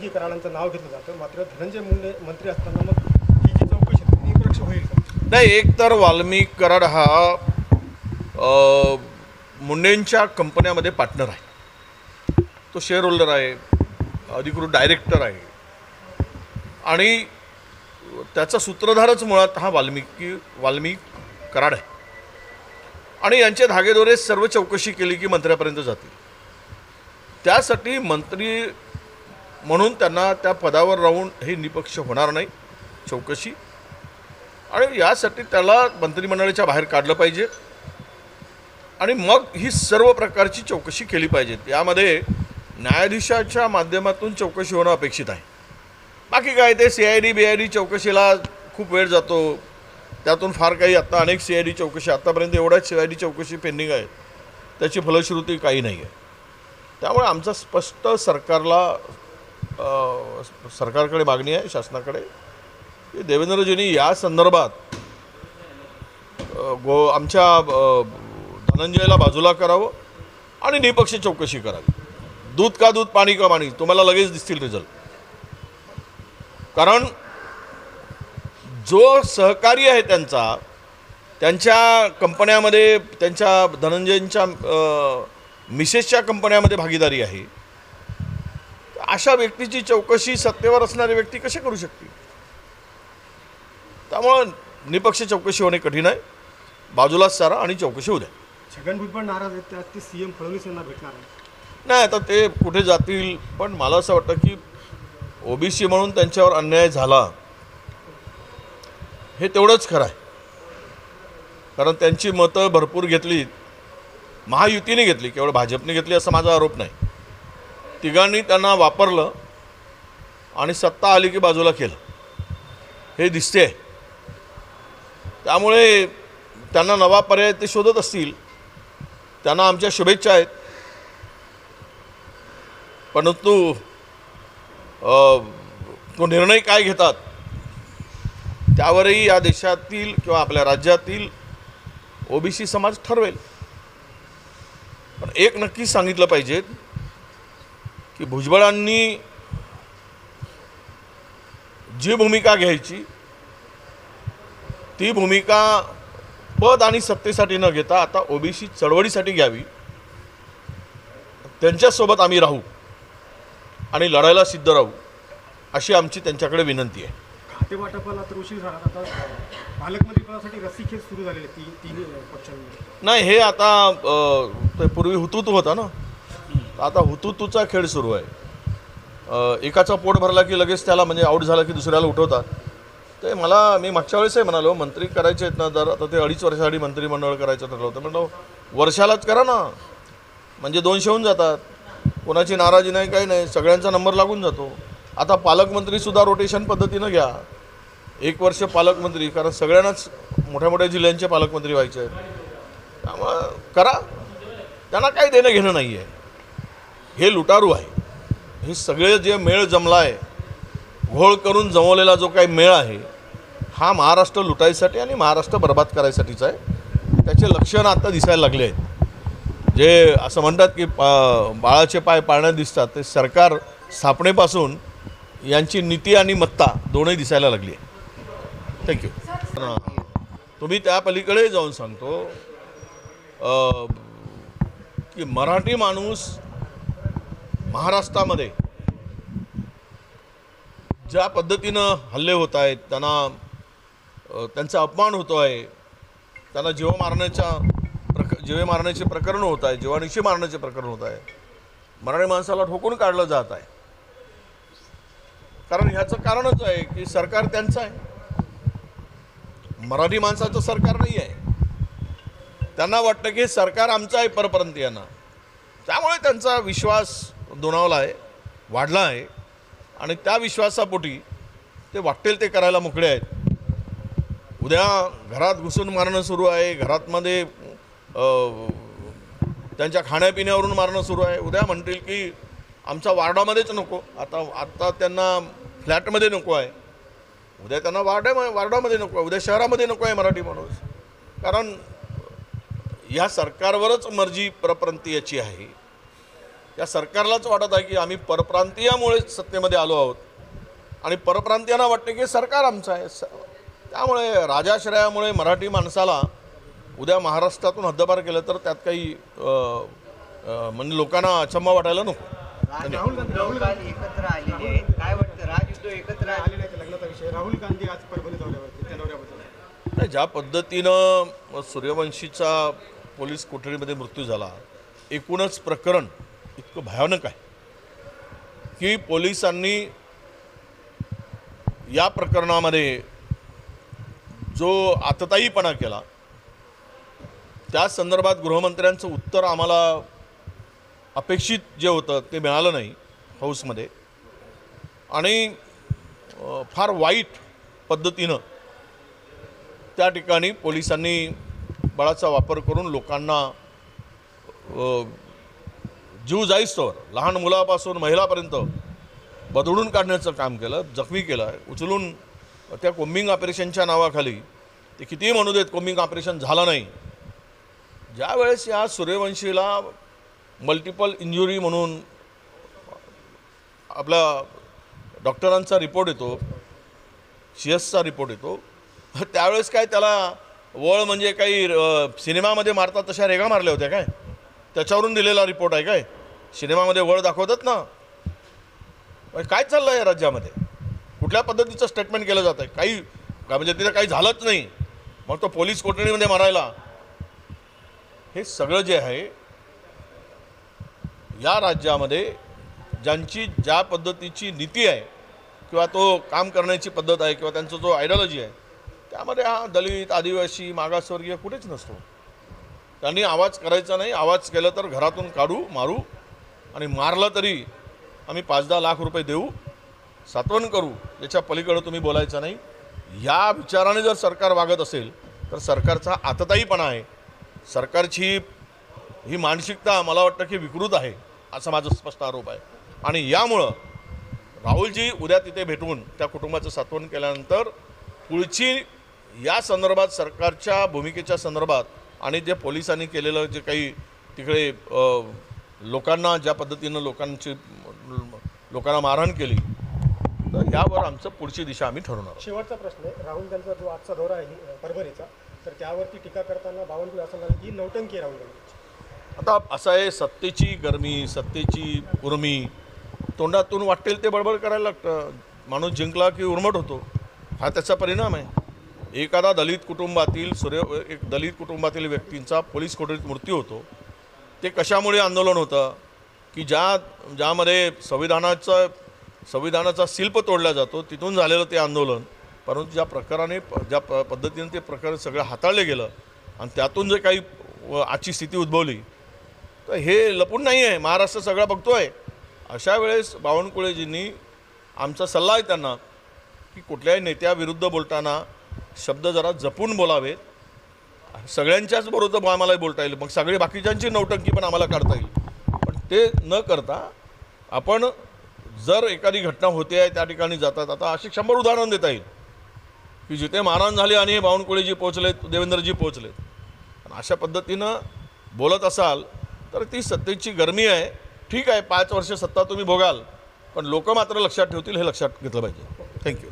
वाल्मिकी कराडांचं नाव घेतलं जातं. मात्र धनंजय मुंडे मंत्री असताना मग ही जी चौकशी होईल का? नाही एक तर वाल्मिक कराड हा मुंडेंच्या कंपन्यामध्ये पार्टनर आहे. तो शेअर होल्डर आहे अधिकृत डायरेक्टर आहे. आणि त्याचा सूत्रधारच मुळात हा वाल्मिकी वाल्मिक कराड आहे. आणि यांचे धागेदोरे सर्व चौकशी केली की मंत्र्यापर्यंत जातील. त्यासाठी मंत्री म्हणून त्यांना त्या पदावर राहून हे निपक्ष होणार नाही चौकशी. आणि यासाठी त्याला मंत्रिमंडळाच्या बाहेर काढलं पाहिजे. आणि मग ही सर्व प्रकारची चौकशी केली पाहिजे. यामध्ये न्यायाधीशाच्या माध्यमातून चौकशी होणं अपेक्षित आहे. बाकी काय ते C I D B I D चौकशीला खूप वेळ जातो. त्यातून फार काही आत्ता अनेक सी आय डी चौकशी आत्तापर्यंत एवढ्याच सी आय डी चौकशी पेंडिंग आहे त्याची फलश्रुती काही नाही आहे त्यामुळे आमचा स्पष्ट सरकारला सरकारकडे मागणी आहे शासनाकडे. की देवेंद्रजींनी या संदर्भात गो आमच्या धनंजयला बाजूला करावं आणि निपक्ष चौकशी करावी. दूध का दूध पाणी का पाणी तुम्हाला लगेच दिसतील रिझल्ट कारण जो सहकारी आहे त्यांचा त्यांच्या कंपन्यामध्ये त्यांच्या धनंजयंच्या मिसेसच्या कंपन्यामध्ये भागीदारी आहे. अशा व्यक्तीची चौकशी सत्तेवर असणारी व्यक्ती कशी करू शकते त्यामुळं निपक्ष चौकशी होणे कठीण आहे. बाजूलाच सारा आणि चौकशी होऊ द्या. छगन भुजबळ नाराज आहेत त्यात ते सीएम फडणवीस यांना भेटणार आहे. नाही आता ते कुठे जातील? पण मला असं वाटतं की ओबीसी म्हणून त्यांच्यावर अन्याय झाला हे तेवढंच खरं आहे. कारण त्यांची मतं भरपूर घेतली महायुतीने घेतली केवळ भाजपने घेतली असा माझा आरोप नाही. तिघांनी त्यांना वापरलं आणि सत्ता आली की बाजूला केलं. हे दिसते त्यामुळे त्यांना नवा पर्याय ते शोधत असतील त्यांना आमच्या शुभेच्छा आहेत. परंतु तो निर्णय काय घेतात त्यावरही या देशातील किंवा आपल्या राज्यातील ओबीसी समाज ठरवेल. पण एक नक्की सांगितलं पाहिजे की भुजबळांनी जी भूमिका घ्यायची ती भूमिका पद आणि सत्तेसाठी न घेता आता ओबीसी चळवळीसाठी घ्यावी. त्यांच्यासोबत आम्ही राहू आणि लढायला सिद्ध राहू अशी आमची त्यांच्याकडे विनंती आहे. खाते वाटपाला तर उशीर झाला. आता पालकमंत्री पदासाठी रस्सीखेच सुरू झालेली आहे ती तिन्ही पक्षांमध्ये. नाही हे आता ते पूर्वी हुतुतू होता ना. आता हुतुतूचा खेळ सुरू आहे. एकाचा पोट भरला की लगेच त्याला म्हणजे आऊट झाला की दुसऱ्याला उठवतात. ते मला मी मागच्या वेळेसही म्हणालो मंत्री करायचे आहेत ना तर आता ते अडीच वर्षासाठी मंत्रिमंडळ करायचं ठरलं होतं. म्हणलं वर्षालाच करा ना. म्हणजे दोनशे होऊन जातात. कोणाची नाराजी नाही काही नाही. सगळ्यांचा नंबर लागून जातो. आता पालकमंत्रीसुद्धा रोटेशन पद्धतीनं घ्या. एक वर्ष पालकमंत्री कारण सगळ्यांनाच मोठ्या मोठ्या जिल्ह्यांचे पालकमंत्री व्हायचे आहेत. त्यामुळं करा. त्यांना काही देणं घेणं नाही आहे हे लुटारू आहे. हे सगळे जे मेळ जमला आहे घोळ करून जमवलेला जो काही मेळ आहे हा महाराष्ट्र लुटायसाठी आणि महाराष्ट्र बर्बाद करायसाठीचा आहे. त्याचे लक्षणं आता दिसायला लागले आहेत. जे असं म्हणतात की पा बाळाचे पाय पाळण्यात दिसतात ते सरकार स्थापनेपासून यांची नीती आणि मत्ता दोन्ही दिसायला लागली आहे थँक्यू तुम्ही त्या पलीकडे जाऊन सांगतो की मराठी माणूस महाराष्ट्रामध्ये ज्या पद्धतीनं हल्ले होत आहेत त्यांना त्यांचा अपमान होतो आहे त्यांना जीव मारण्याच्या प्रक जीवे मारण्याचे प्रकरण होत आहे जीवानिशी मारण्याचे प्रकरण होत आहे. मराठी माणसाला ठोकून काढलं जात आहे. कारण ह्याचं कारणच आहे की सरकार त्यांचं आहे. मराठी माणसाचं सरकार नाही आहे. त्यांना वाटतं की सरकार आमचं आहे परप्रांतीयांना त्यामुळे त्यांचा विश्वास दुणावला आहे वाढला आहे. आणि त्या विश्वासापोटी ते वाटेल ते करायला मोकळे आहेत. उद्या घरात घुसून मारणं सुरू आहे घरातमध्ये त्यांच्या खाण्यापिण्यावरून मारणं सुरू आहे. उद्या म्हणतील की आमच्या वार्डामध्येच नको आता आत्ता त्यांना फ्लॅटमध्ये नको आहे. उद्या त्यांना वार्डा वार्डामध्ये नको आहे उद्या शहरामध्ये नको आहे मराठी माणूस. कारण ह्या सरकारवरच मर्जी परप्रांतीयाची आहे. त्या सरकारलाच वाटत आहे की आम्ही परप्रांतीयामुळे सत्तेमध्ये आलो आहोत. आणि परप्रांतीयांना वाटते की सरकार आमचं आहे. स त्यामुळे राजाश्रयामुळे मराठी माणसाला उद्या महाराष्ट्रातून हद्दपार केलं तर त्यात काही म्हणजे लोकांना अचंबा वाटायला नको. राहुल गांधी एकत्र आलेले आहेत. काय वाटतं? राजयुद्ध एकत्र विषय. राहुल गांधी आज परभणी ज्या पद्धतीनं सूर्यवंशीचा पोलीस कोठडीमध्ये मृत्यू झाला एकूणच प्रकरण इतकं भयानक आहे की पोलिसांनी या प्रकरणामध्ये जो आतताईपणा केला त्या संदर्भात गृहमंत्र्यांचं उत्तर आम्हाला अपेक्षित जे होतं ते मिळालं नाही हाऊसमध्ये. आणि फार वाईट पद्धतीनं त्या ठिकाणी पोलिसांनी बळाचा वापर करून लोकांना जीव जाईस्तोवर लहान मुलापासून महिलापर्यंत बदडून काढण्याचं काम केलं जखमी केलं उचलून त्या कोम्बिंग ऑपरेशनच्या नावाखाली ते कितीही म्हणू देत कोम्बिंग ऑपरेशन झालं नाही. ज्यावेळेस या सूर्यवंशीला मल्टिपल इंजुरी म्हणून आपला डॉक्टरांचा रिपोर्ट येतो सी एसचा रिपोर्ट येतो त्यावेळेस काय त्याला वळ म्हणजे काही सिनेमामध्ये मारतात तशा रेगा मारल्या होत्या काय? त्याच्यावरून दिलेला रिपोर्ट आहे काय? सिनेमामध्ये वळ दाखवतात ना? काय चाललं आहे राज्यामध्ये? कुठल्या पद्धतीचं स्टेटमेंट केलं जातं आहे काही काय म्हणजे तिथं काही झालंच नाही. मग तो पोलीस कोठडीमध्ये मारायला? हे सगळं जे आहे या राज्यामध्ये ज्यांची ज्या पद्धतीची नीती आहे किंवा तो काम करण्याची पद्धत आहे किंवा त्यांचा जो आयडियॉलॉजी आहे त्यामध्ये हा दलित आदिवासी मागासवर्गीय कुठेच नसतो. त्यांनी आवाज करायचा नाही. आवाज केलं तर घरातून काढू मारू आणि मारलं तरी आम्ही पाच दहा लाख रुपये देऊ सातवण करू. याच्या पलीकडं तुम्ही बोलायचं नाही. या विचाराने जर सरकार वागत असेल तर सरकारचा आतताईपणा आहे. सरकारची ही मानसिकता मला वाटतं की विकृत आहे असा माझा स्पष्ट आरोप आहे. आणि यामुळं राहुलजी उद्या तिथे भेटून त्या कुटुंबाचं सात्वन केल्यानंतर पुढची या संदर्भात सरकारच्या भूमिकेच्या संदर्भात आणि जे पोलिसांनी केलेलं जे काही तिकडे लोकांना ज्या पद्धतीनं लोकांची लोकांना मारहाण केली तर यावर आमचं पुढची दिशा आम्ही ठरवणार. शेवटचा प्रश्न आहे. राहुल गांधीचा जो आजचा दौरा आहे परभणीचा तर त्यावरती टीका करताना बावनकुळे असं म्हणाले की नौटंकी राहुल गांधी. आता असं आहे सत्तेची गरमी सत्तेची उर्मी तोंडातून वाटेल ते बडबड करायला लागतं. माणूस जिंकला की उर्मट होतो. हा त्याचा परिणाम आहे. एखादा दलित कुटुंबातील सूर्य एक दलित कुटुंबातील व्यक्तींचा पोलीस कोठडीत मृत्यू होतो. ते कशामुळे आंदोलन होतं? की ज्या ज्यामध्ये संविधानाचं संविधानाचा शिल्प तोडला जातो तिथून झालेलं ते आंदोलन. परंतु ज्या प्रकाराने ज्या प पद्धतीने ते प्रकार सगळं हाताळलं गेलं आणि त्यातून जे काही व आजची स्थिती उद्भवली तर हे लपून नाही आहे महाराष्ट्र सगळा आहे अशा वेळेस बावनकुळेजींनी आमचा सल्ला आहे त्यांना की कुठल्याही नेत्याविरुद्ध बोलताना शब्द जरा जपून बोलावेत सगळ्यांच्याच बरोबर आम्हालाही बोलता येईल. मग सगळे बाकीच्यांची नौटंकी पण आम्हाला काढता येईल. पण ते न करता आपण जर एखादी घटना होते आहे त्या ठिकाणी जातात. आता अशी शंभर उदाहरण देता येईल. की जिथे मारहाण झाली आणि बावनकुळेजी पोहोचलेत देवेंद्रजी पोहोचलेत. आणि अशा पद्धतीनं बोलत असाल तर ती सत्तेची गरमी आहे. ठीक आहे पाच वर्ष सत्ता तुम्ही भोगाल पण लोक मात्र लक्षात ठेवतील हे लक्षात घेतलं पाहिजे. थँक्यू